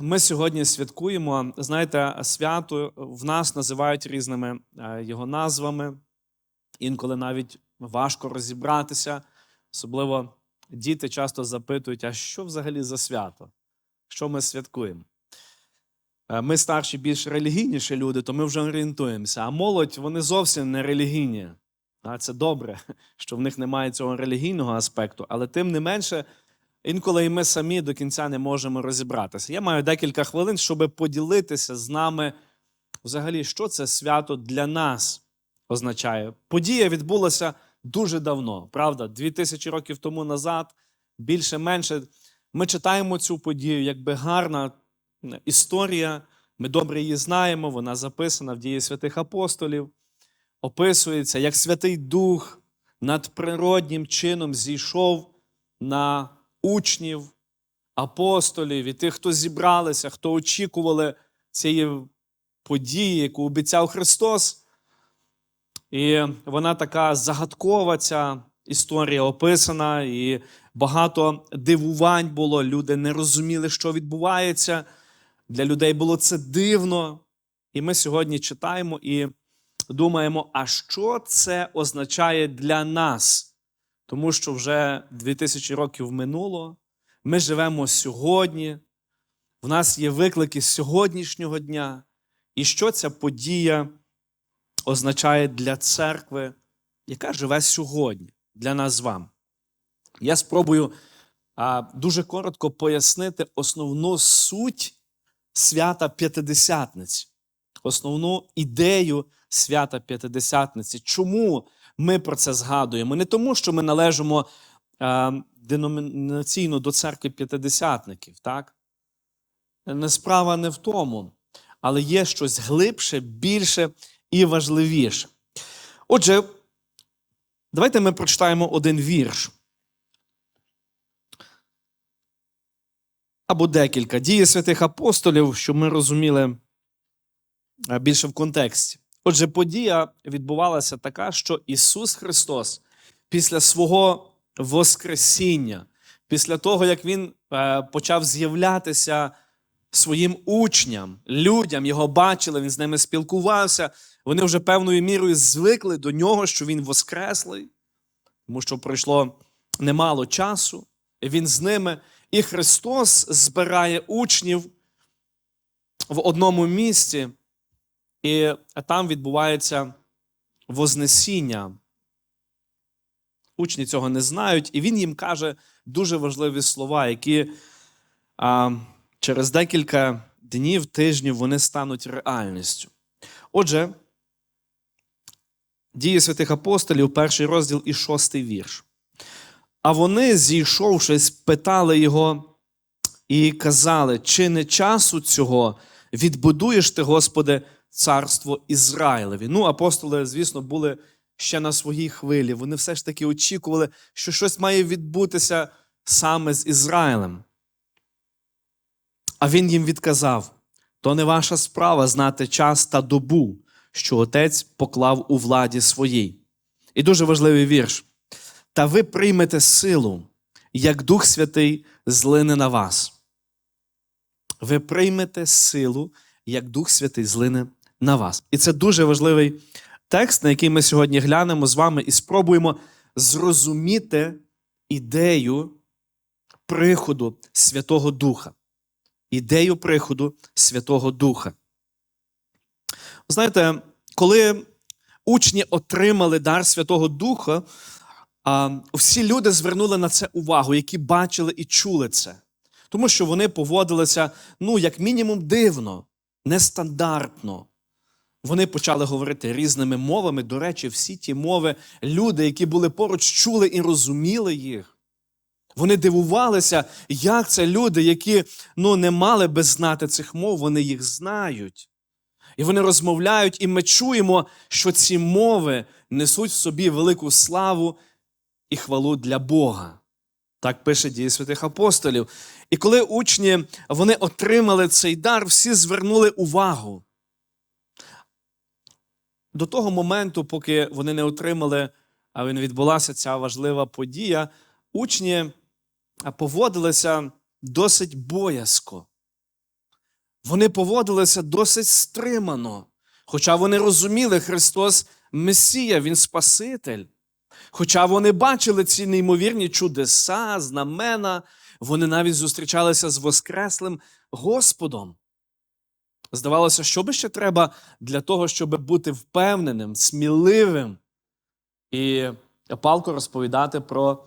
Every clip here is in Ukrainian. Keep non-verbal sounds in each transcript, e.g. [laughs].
Ми сьогодні святкуємо. Знаєте, свято в нас називають різними е, його назвами. Інколи навіть важко розібратися. Особливо діти часто запитують, а що взагалі за свято? Що ми святкуємо? Е, Ми старші більш релігійніші люди, то ми вже орієнтуємося. А молодь вони зовсім не релігійні. А Це добре, [laughs] що в них немає цього релігійного аспекту, але тим не менше, інколи і ми самі до кінця не можемо розібратися. Я маю декілька хвилин, щоб поділитися з нами взагалі, що це свято для нас означає. Подія відбулася дуже давно, правда? Дві тисячі років тому назад, більше-менше. Ми читаємо цю подію, якби гарна історія. Ми добре її знаємо, вона записана в дії святих апостолів. Описується, як Святий Дух надприроднім чином зійшов на учнів, апостолів і тих, хто зібралися, хто очікували цієї події, яку обіцяв Христос. І вона така загадкова, ця історія описана, і багато дивувань було. Люди не розуміли, що відбувається. Для людей було це дивно. І ми сьогодні читаємо і думаємо, а що це означає для нас? Тому що вже 2000 років минуло, ми живемо сьогодні, в нас є виклики сьогоднішнього дня. І що ця подія означає для церкви, яка живе сьогодні, для нас з вами? Я спробую а, дуже коротко пояснити основну суть свята П'ятидесятниці, основну ідею свята П'ятидесятниці. Чому ми про це згадуємо? Не тому, що ми належимо е, деномінаційно до церкви п'ятидесятників, так? Не справа не в тому, але є щось глибше, більше і важливіше. Отже, давайте ми прочитаємо один вірш. Або декілька дії святих апостолів, щоб ми розуміли е, більше в контексті. Отже, подія відбувалася така, що Ісус Христос після свого Воскресіння, після того, як Він е, почав з'являтися своїм учням, людям, його бачили, він з ними спілкувався, вони вже певною мірою звикли до нього, що він воскреслий, тому що пройшло немало часу, і він з ними. І Христос збирає учнів в одному місці, і там відбувається Вознесіння. Учні цього не знають, і він їм каже дуже важливі слова, які а, через декілька днів, тижнів вони стануть реальністю. Отже, дії святих апостолів, перший розділ і шостий вірш. А вони, зійшовши, питали його і казали, чи не часу цього відбудуєш ти, Господи, царство Ізраїлеві? Ну, апостоли, звісно, були ще на своїй хвилі. Вони все ж таки очікували, що щось має відбутися саме з Ізраїлем. А він їм відказав: то не ваша справа знати час та добу, що отець поклав у владі своїй. І дуже важливий вірш. Та ви приймете силу, як Дух Святий злине на вас. Ви приймете силу, як Дух Святий злине на вас. І це дуже важливий текст, на який ми сьогодні глянемо з вами і спробуємо зрозуміти ідею приходу Святого Духа. Ідею приходу Святого Духа. Знаєте, коли учні отримали дар Святого Духа, всі люди звернули на це увагу, які бачили і чули це. Тому що вони поводилися, ну, як мінімум, дивно, нестандартно. Вони почали говорити різними мовами. До речі, всі ті мови, люди, які були поруч, чули і розуміли їх. Вони дивувалися, як це люди, які ну, не мали би знати цих мов, вони їх знають. І вони розмовляють, і ми чуємо, що ці мови несуть в собі велику славу і хвалу для Бога. Так пише дії святих апостолів. І коли учні вони отримали цей дар, всі звернули увагу. До того моменту, поки вони не отримали, а не відбулася ця важлива подія, учні поводилися досить боязко. Вони поводилися досить стримано. Хоча вони розуміли, Христос Месія, Він Спаситель. Хоча вони бачили ці неймовірні чудеса, знамена, вони навіть зустрічалися з Воскреслим Господом. Здавалося, що би ще треба для того, щоб бути впевненим, сміливим і палко розповідати про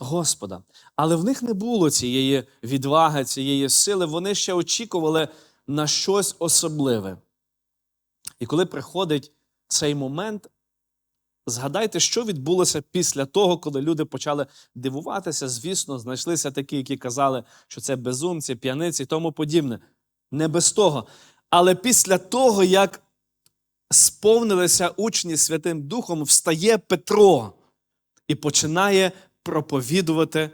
Господа. Але в них не було цієї відваги, цієї сили. Вони ще очікували на щось особливе. І коли приходить цей момент, згадайте, що відбулося після того, коли люди почали дивуватися. Звісно, знайшлися такі, які казали, що це безумці, п'яниці і тому подібне. Не без того. Але після того, як сповнилися учні Святим Духом, встає Петро і починає проповідувати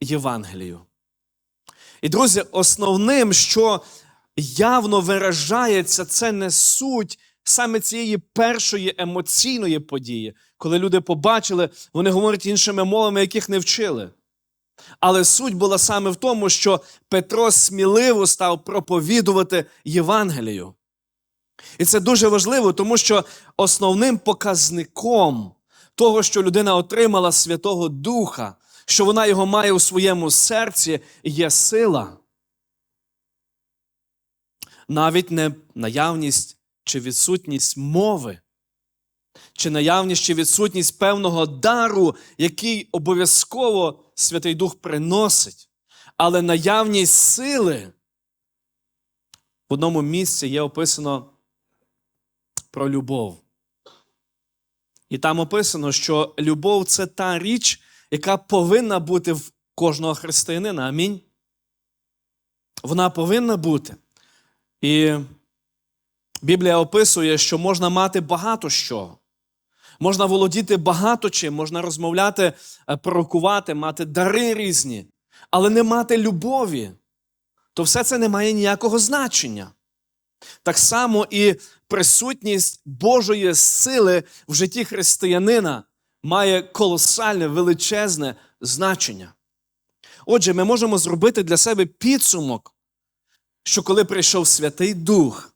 Євангелію. І, друзі, основним, що явно виражається, це не суть саме цієї першої емоційної події, коли люди побачили, вони говорять іншими мовами, яких не вчили. Але суть була саме в тому, що Петро сміливо став проповідувати Євангелію. І це дуже важливо, тому що основним показником того, що людина отримала Святого Духа, що вона його має у своєму серці, є сила. Навіть не наявність чи відсутність мови, чи наявність чи відсутність певного дару, який обов'язково Святий Дух приносить, але наявність сили. В одному місці є описано про любов. І там описано, що любов це та річ, яка повинна бути в кожного християнина. Амінь. Вона повинна бути. І Біблія описує, що можна мати багато що. Можна володіти багато чим, можна розмовляти, е, пророкувати, мати дари різні, але не мати любові, то все це не має ніякого значення. Так само і присутність Божої сили в житті християнина має колосальне, величезне значення. Отже, ми можемо зробити для себе підсумок, що коли прийшов Святий Дух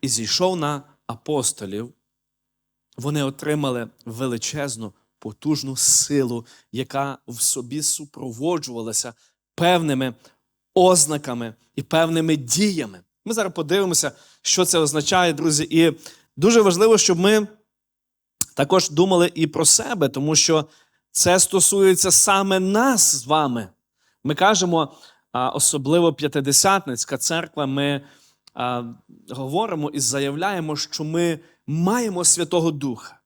і зійшов на апостолів, вони отримали величезну, потужну силу, яка в собі супроводжувалася певними ознаками і певними діями. Ми зараз подивимося, що це означає, друзі. І дуже важливо, щоб ми також думали і про себе, тому що це стосується саме нас з вами. Ми кажемо, особливо п'ятидесятницька церква, ми говоримо і заявляємо, що ми маємо Святого Духа.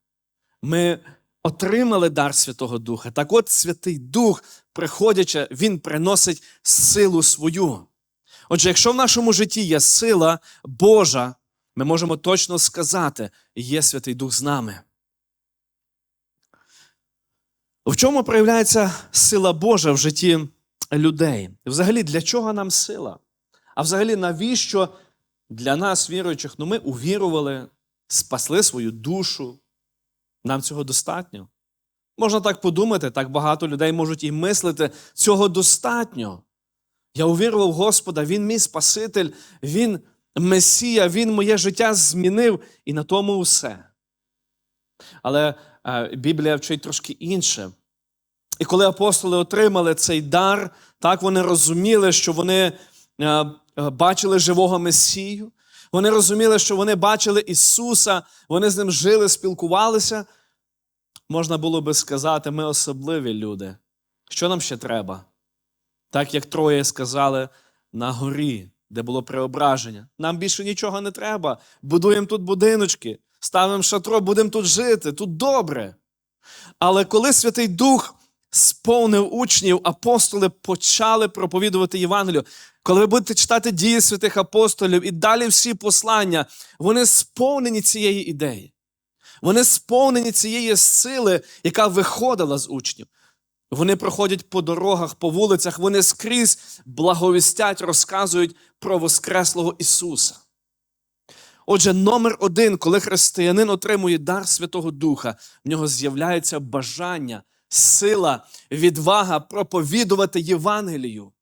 Ми отримали дар Святого Духа. Так от Святий Дух, приходячи, Він приносить силу свою. Отже, якщо в нашому житті є сила Божа, ми можемо точно сказати, є Святий Дух з нами. В чому проявляється сила Божа в житті людей? Взагалі, для чого нам сила? А взагалі, навіщо для нас, віруючих, ну ми увірували, спасли свою душу? Нам цього достатньо. Можна так подумати, так багато людей можуть і мислити, цього достатньо. Я увірував в Господа, Він мій Спаситель, Він Месія, Він моє життя змінив і на тому все. Але е, Біблія вчить трошки інше. І коли апостоли отримали цей дар, так вони розуміли, що вони е, бачили живого Месію. Вони розуміли, що вони бачили Ісуса, вони з ним жили, спілкувалися. Можна було би сказати, ми особливі люди. Що нам ще треба? Так як троє сказали на горі, де було преображення. Нам більше нічого не треба. Будуємо тут будиночки, ставимо шатро, будемо тут жити, тут добре. Але коли Святий Дух сповнив учнів, апостоли почали проповідувати Євангелію. Коли ви будете читати дії святих апостолів і далі всі послання, вони сповнені цієї ідеї. Вони сповнені цієї сили, яка виходила з учнів. Вони проходять по дорогах, по вулицях, вони скрізь благовістять, розказують про Воскреслого Ісуса. Отже, номер один, коли християнин отримує дар Святого Духа, в нього з'являється бажання, сила, відвага проповідувати Євангелію.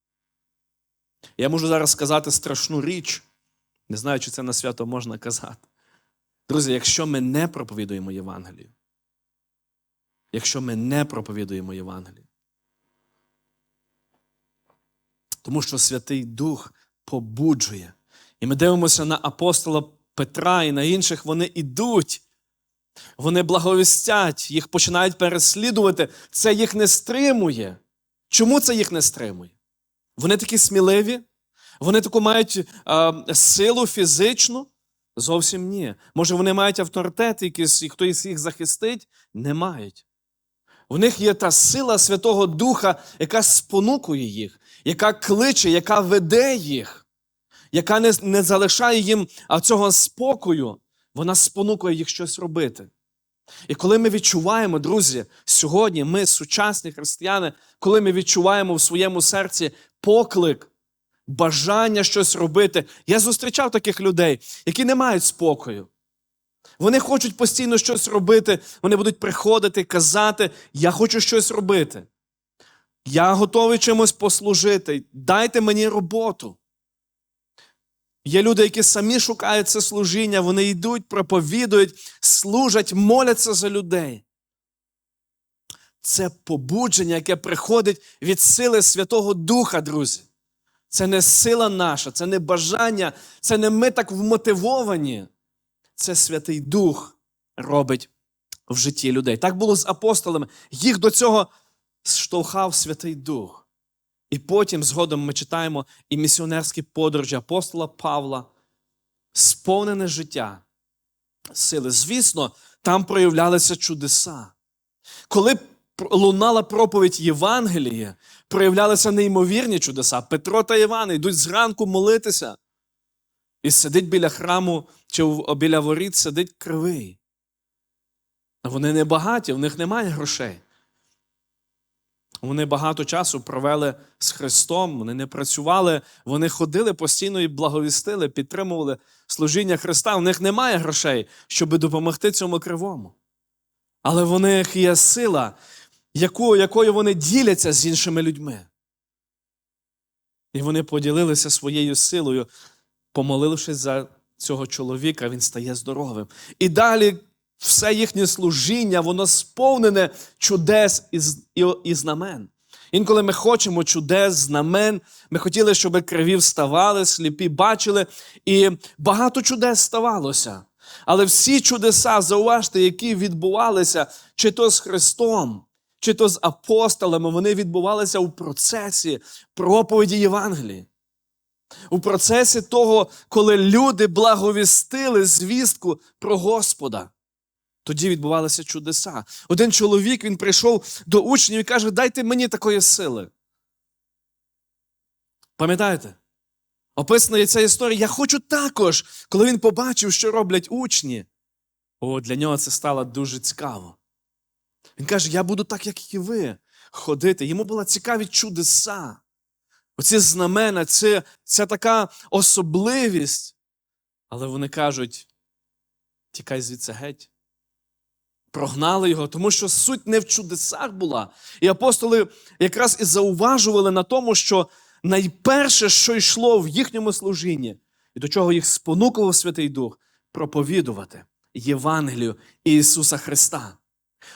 Я можу зараз сказати страшну річ, Не знаю, чи це на свято можна казати. Друзі, якщо ми не проповідуємо Євангелію, якщо ми не проповідуємо Євангелію, тому що Святий Дух побуджує. І ми дивимося на апостола Петра і на інших, вони ідуть, вони благовістять, їх починають переслідувати. Це їх не стримує. Чому це їх не стримує? Вони такі сміливі, вони таку мають а, силу фізичну. Зовсім ні. Може, вони мають авторитет якийсь, і хтось їх захистить? Не мають. В них є та сила Святого Духа, яка спонукує їх, яка кличе, яка веде їх, яка не, не залишає їм цього спокою, вона спонукує їх щось робити. І коли ми відчуваємо, друзі, сьогодні ми, сучасні християни, коли ми відчуваємо в своєму серці поклик, бажання щось робити, я зустрічав таких людей, які не мають спокою. Вони хочуть постійно щось робити, вони будуть приходити, казати, я хочу щось робити. Я готовий чимось послужити. Дайте мені роботу. Є люди, які самі шукають це служіння, вони йдуть, проповідують, служать, моляться за людей. Це побудження, яке приходить від сили Святого Духа, друзі. Це не сила наша, це не бажання, це не ми так вмотивовані. Це Святий Дух робить в житті людей. Так було з апостолами. Їх до цього штовхав Святий Дух. І потім, згодом, ми читаємо і місіонерські подорожі апостола Павла, сповнене життя сили. Звісно, там проявлялися чудеса. Коли лунала проповідь Євангелія, проявлялися неймовірні чудеса. Петро та Іван йдуть зранку молитися. І сидить біля храму чи біля воріт сидить кривий. Вони не багаті, в них немає грошей. Вони багато часу провели з Христом, вони не працювали, вони ходили постійно і благовістили, підтримували служіння Христа. У них немає грошей, щоб допомогти цьому кривому. Але в них є сила, яку, якою вони діляться з іншими людьми. І вони поділилися своєю силою, помолившись за цього чоловіка, він стає здоровим. І далі все їхнє служіння, воно сповнене чудес і, і, і знамен. Інколи ми хочемо чудес, знамен. Ми хотіли, щоб криві вставали, сліпі бачили, і багато чудес ставалося. Але всі чудеса, зауважте, які відбувалися, чи то з Христом, чи то з апостолами, вони відбувалися у процесі проповіді Євангелії. У процесі того, коли люди благовістили звістку про Господа. Тоді відбувалися чудеса. Один чоловік він прийшов до учнів і каже: Дайте мені такої сили. Пам'ятаєте? Описана є ця історія. Я хочу також, коли він побачив, що роблять учні. О, для нього це стало дуже цікаво. Він каже: Я буду так, як і ви, ходити. Йому була цікаві чудеса. Оці знамена, це, це така особливість. Але вони кажуть: тікай звідси геть. Прогнали його, тому що суть не в чудесах була. І апостоли якраз і зауважували на тому, що найперше, що йшло в їхньому служінні, і до чого їх спонукував Святий Дух, проповідувати Євангелію Ісуса Христа.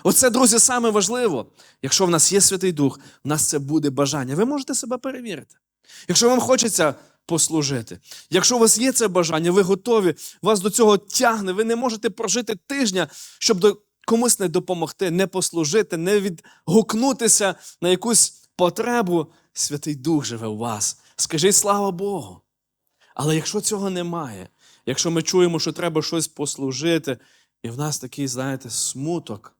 Оце, друзі, саме важливо. Якщо в нас є Святий Дух, в нас це буде бажання. Ви можете себе перевірити. Якщо вам хочеться послужити, якщо у вас є це бажання, ви готові, вас до цього тягне, ви не можете прожити тижня, щоб до комусь не допомогти, не послужити, не відгукнутися на якусь потребу. Святий Дух живе у вас. Скажіть слава Богу. Але якщо цього немає, якщо ми чуємо, що треба щось послужити, і в нас такий, знаєте, смуток,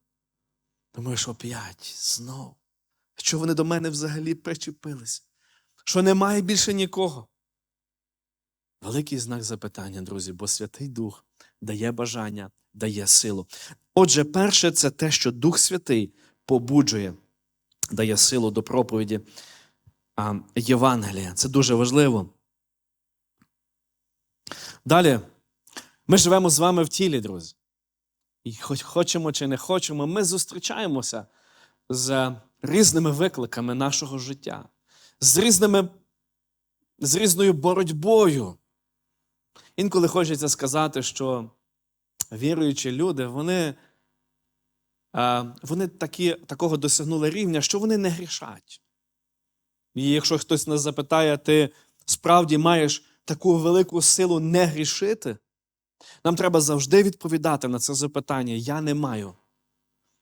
думаєш, оп'ять, знов. Що вони до мене взагалі причепились? Що немає більше нікого? Великий знак запитання, друзі, бо Святий Дух дає бажання, дає силу. Отже, перше, це те, що Дух Святий побуджує, дає силу до проповіді а, Євангелія. Це дуже важливо. Далі, ми живемо з вами в тілі, друзі. І хоч хочемо чи не хочемо, ми зустрічаємося з різними викликами нашого життя, з різними, з різною боротьбою. інколи хочеться сказати, що віруючі люди, вони, вони такі, такого досягнули рівня, що вони не грішать. І якщо хтось нас запитає, ти справді маєш таку велику силу не грішити, нам треба завжди відповідати на це запитання: я не маю,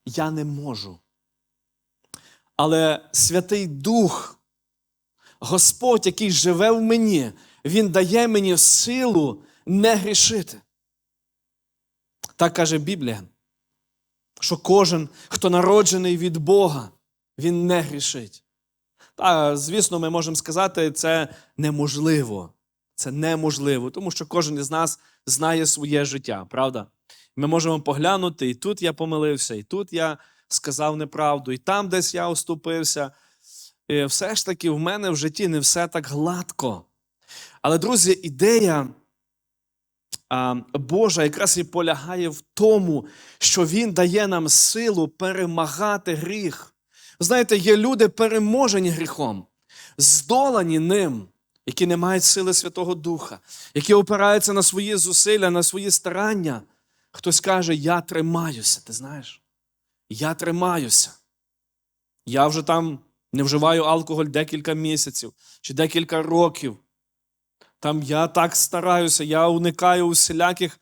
я не можу. Але Святий Дух, Господь, який живе в мені, Він дає мені силу не грішити. Так каже Біблія, що кожен, хто народжений від Бога, він не грішить. Та, звісно, ми можемо сказати, це неможливо. Це неможливо, тому що кожен із нас знає своє життя, правда? Ми можемо поглянути, і тут я помилився, і тут я сказав неправду, і там десь я оступився. І все ж таки, в мене в житті не все так гладко. Але, друзі, ідея Божа якраз і полягає в тому, що Він дає нам силу перемагати гріх. Знаєте, є люди переможені гріхом, здолані ним, які не мають сили Святого Духа, які опираються на свої зусилля, на свої старання. Хтось каже, я тримаюся, ти знаєш? Я тримаюся. Я вже там не вживаю алкоголь декілька місяців чи декілька років. Там я так стараюся, я уникаю усіляких,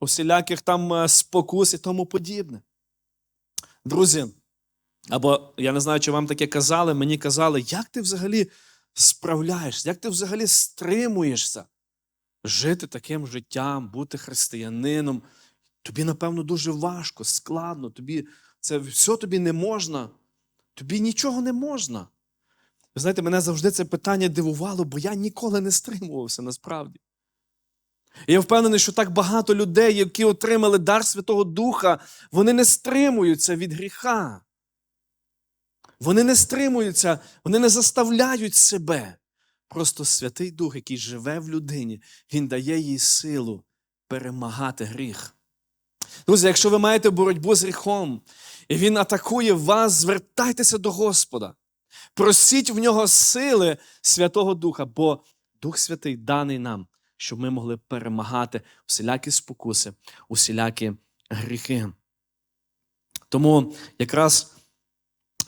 усіляких там е, спокус і тому подібне. Друзі, або я не знаю, чи вам таке казали, мені казали, як ти взагалі справляєшся, як ти взагалі стримуєшся жити таким життям, бути християнином. Тобі, напевно, дуже важко, складно, тобі це все тобі не можна, тобі нічого не можна. Ви знаєте, мене завжди це питання дивувало, бо я ніколи не стримувався насправді. Я впевнений, що так багато людей, які отримали дар Святого Духа, вони не стримуються від гріха. Вони не стримуються, вони не заставляють себе. Просто Святий Дух, який живе в людині, Він дає їй силу перемагати гріх. Друзі, якщо ви маєте боротьбу з гріхом, і він атакує вас, звертайтеся до Господа. Просіть в нього сили Святого Духа, бо Дух Святий даний нам, щоб ми могли перемагати усілякі спокуси, усілякі гріхи. Тому якраз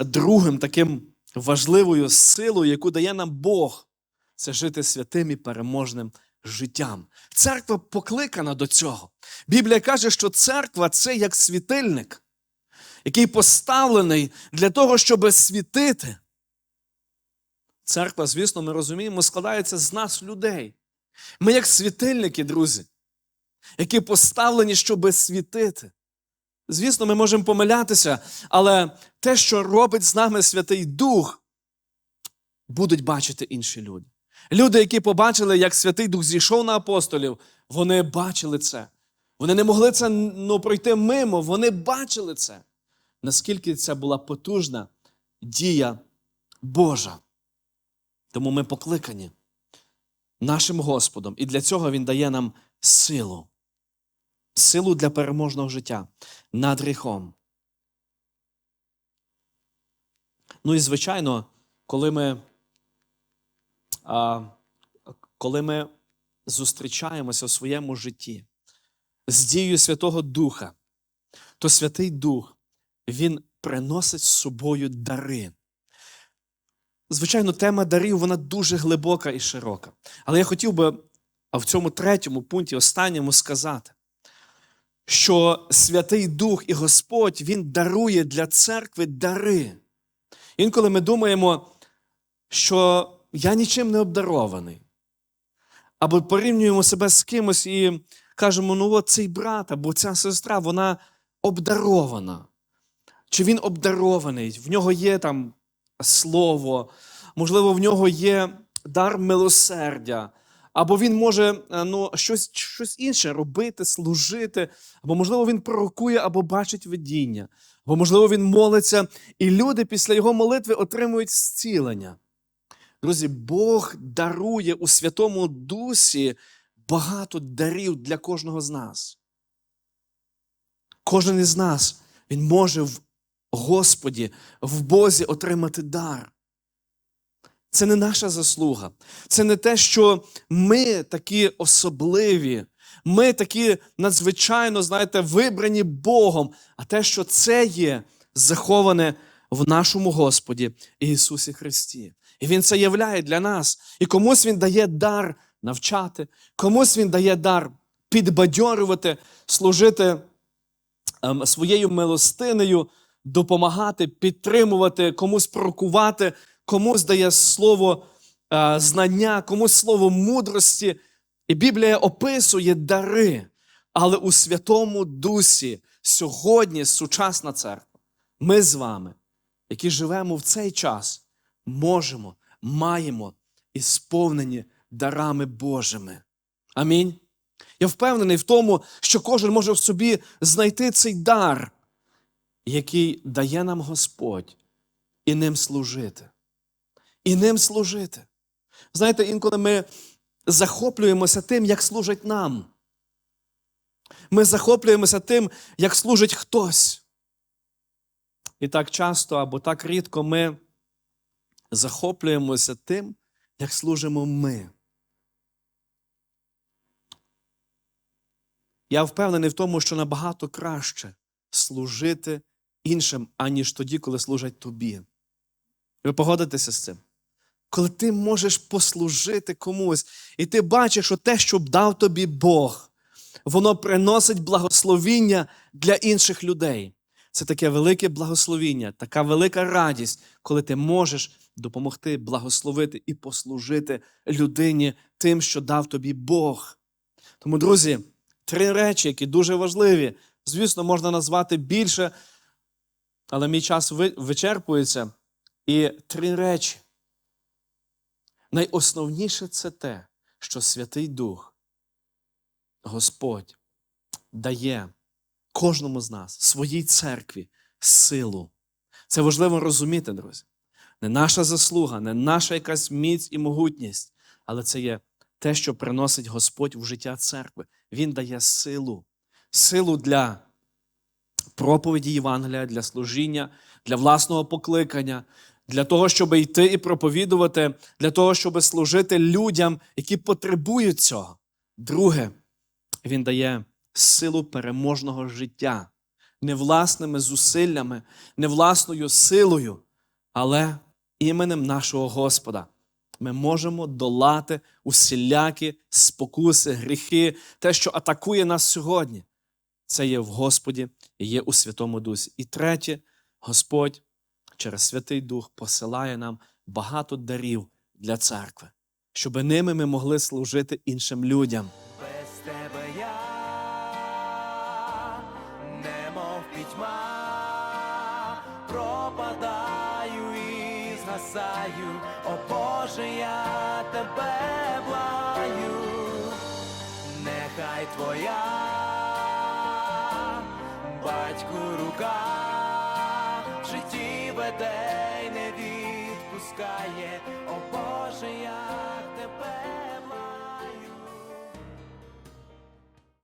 другим таким важливою силою, яку дає нам Бог, це жити святим і переможним життям. Церква покликана до цього. Біблія каже, що церква це як світильник, який поставлений для того, щоб світити. Церква, звісно, ми розуміємо, складається з нас, людей. Ми, як світильники, друзі, які поставлені, щоб світити. Звісно, ми можемо помилятися, але те, що робить з нами Святий Дух, будуть бачити інші люди. Люди, які побачили, як Святий Дух зійшов на апостолів, вони бачили це. Вони не могли це ну, пройти мимо, вони бачили це. Наскільки це була потужна дія Божа. Тому ми покликані нашим Господом, і для цього Він дає нам силу. Силу для переможного життя над гріхом. Ну і звичайно, коли ми а, коли ми зустрічаємося в своєму житті з дією Святого Духа, то Святий Дух, Він приносить з собою дари. Звичайно, тема дарів вона дуже глибока і широка. Але я хотів би в цьому третьому пункті, останньому, сказати, що Святий Дух і Господь Він дарує для церкви дари. Інколи ми думаємо, що я нічим не обдарований. Або порівнюємо себе з кимось і кажемо, ну от цей брат або ця сестра, вона обдарована. Чи він обдарований? В нього є там слово, можливо, в нього є дар милосердя, або він може ну, щось щось інше робити, служити, або, можливо, він пророкує або бачить видіння, або, можливо, він молиться, і люди після його молитви отримують зцілення. Друзі, Бог дарує у Святому Дусі багато дарів для кожного з нас. Кожен із нас він може в Господі, в Бозі отримати дар. Це не наша заслуга. Це не те, що ми такі особливі, ми такі надзвичайно, знаєте, вибрані Богом, а те, що це є заховане в нашому Господі Ісусі Христі. І Він це являє для нас. І комусь Він дає дар навчати, комусь Він дає дар підбадьорювати, служити ем, своєю милостинею, допомагати, підтримувати, комусь пророкувати, комусь дає слово е, знання, комусь слово мудрості. І Біблія описує дари, але у Святому Дусі сьогодні сучасна церква, ми з вами, які живемо в цей час, можемо, маємо і сповнені дарами Божими. Амінь. Я впевнений в тому, що кожен може в собі знайти цей дар, який дає нам Господь, і ним служити. І ним служити. Знаєте, інколи ми захоплюємося тим, як служать нам. Ми захоплюємося тим, як служить хтось. І так часто або так рідко ми захоплюємося тим, як служимо ми. Я впевнений в тому, що набагато краще служити іншим, аніж тоді, коли служать тобі. Ви погодитеся з цим? Коли ти можеш послужити комусь, і ти бачиш, що те, що дав тобі Бог, воно приносить благословіння для інших людей. Це таке велике благословіння, така велика радість, коли ти можеш допомогти, благословити і послужити людині тим, що дав тобі Бог. Тому, друзі, три речі, які дуже важливі. Звісно, можна назвати більше, але мій час вичерпується. І три речі. Найосновніше це те, що Святий Дух, Господь, дає кожному з нас, своїй церкві, силу. Це важливо розуміти, друзі. Не наша заслуга, не наша якась міць і могутність, але це є те, що приносить Господь в життя церкви. Він дає силу, силу для проповіді Євангелія, для служіння, для власного покликання, для того, щоб йти і проповідувати, для того, щоб служити людям, які потребують цього. Друге, він дає силу переможного життя не власними зусиллями, не власною силою, але іменем нашого Господа. Ми можемо долати усілякі спокуси, гріхи, те, що атакує нас сьогодні. Це є в Господі і є у Святому Дусі. І третє, Господь через Святий Дух посилає нам багато дарів для церкви, щоб ними ми могли служити іншим людям. Без тебе я немов пітьма, пропадаю і згасаю, о Боже, я тебе благаю, нехай твоя батьку рука веде й не відпускає,